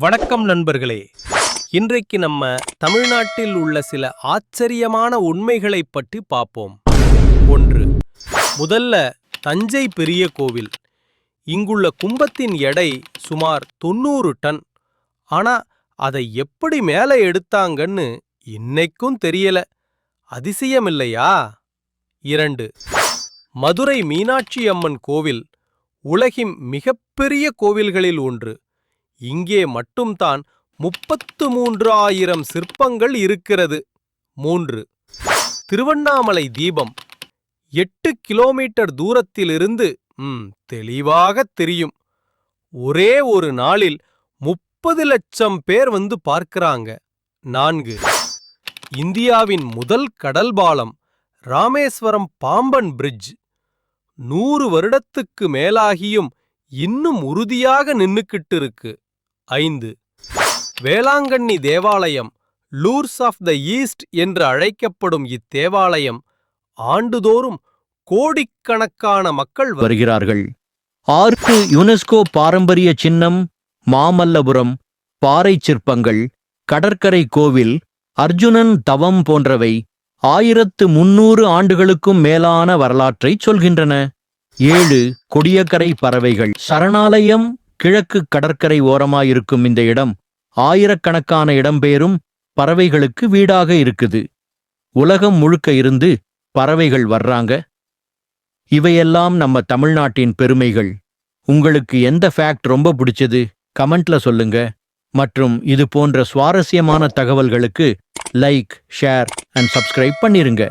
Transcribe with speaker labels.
Speaker 1: வணக்கம் நண்பர்களே. இன்றைக்கு நம்ம தமிழ்நாட்டில் உள்ள சில ஆச்சரியமான உண்மைகளைப் பற்றி பார்ப்போம். ஒன்று முதல்ல தஞ்சை பெரிய கோவில். இங்குள்ள கும்பத்தின் எடை சுமார் தொண்ணூறு டன். ஆனா அதை எப்படி மேலே எடுத்தாங்கன்னு இன்னைக்கும் தெரியல. அதிசயமில்லையா? இரண்டு மதுரை மீனாட்சி அம்மன் கோவில் உலகின் மிகப்பெரிய கோவில்களில் ஒன்று. இங்கே மட்டும்தான் முப்பத்து மூன்று ஆயிரம் சிற்பங்கள் இருக்கிறது. மூன்று. திருவண்ணாமலை தீபம். எட்டு கிலோமீட்டர் தூரத்திலிருந்து ம், தெளிவாகத் தெரியும். ஒரே ஒரு நாளில் முப்பது லட்சம் பேர் வந்து பார்க்கறாங்க. நான்கு. இந்தியாவின் முதல் கடல் பாலம் ராமேஸ்வரம் பாம்பன் பிரிட்ஜ். நூறு வருடத்துக்கு மேலாகியும் இன்னும் உறுதியாக நின்னுக்கிட்டு இருக்கு. ஐந்து. வேளாங்கண்ணி தேவாலயம் லூர்ஸ் ஆஃப் த ஈஸ்ட் என்று அழைக்கப்படும் இத்தேவாலயம் ஆண்டுதோறும் கோடிக்கணக்கான மக்கள்
Speaker 2: வருகிறார்கள். ஆர்கு யுனெஸ்கோ பாரம்பரிய சின்னம் மாமல்லபுரம் பாறை சிற்பங்கள் கடற்கரை கோவில் அர்ஜுனன் தவம் போன்றவை ஆயிரத்து முன்னூறு ஆண்டுகளுக்கும் மேலான வரலாற்றைச் சொல்கின்றன. ஏழு கொடியக்கரை பறவைகள் சரணாலயம் கிழக்கு கடற்கரை ஓரமாயிருக்கும் இந்த இடம் ஆயிரக்கணக்கான இடம்பெயரும் பறவைகளுக்கு வீடாக இருக்குது. உலகம் முழுக்க இருந்து பறவைகள் வர்றாங்க. இவையெல்லாம் நம்ம தமிழ்நாட்டின் பெருமைகள். உங்களுக்கு எந்த ஃபேக்ட் ரொம்ப பிடிச்சது? கமெண்ட்ல சொல்லுங்க. மற்றும் இது போன்ற சுவாரஸ்யமான தகவல்களுக்கு லைக் ஷேர் அண்ட் சப்ஸ்கிரைப் பண்ணிருங்க.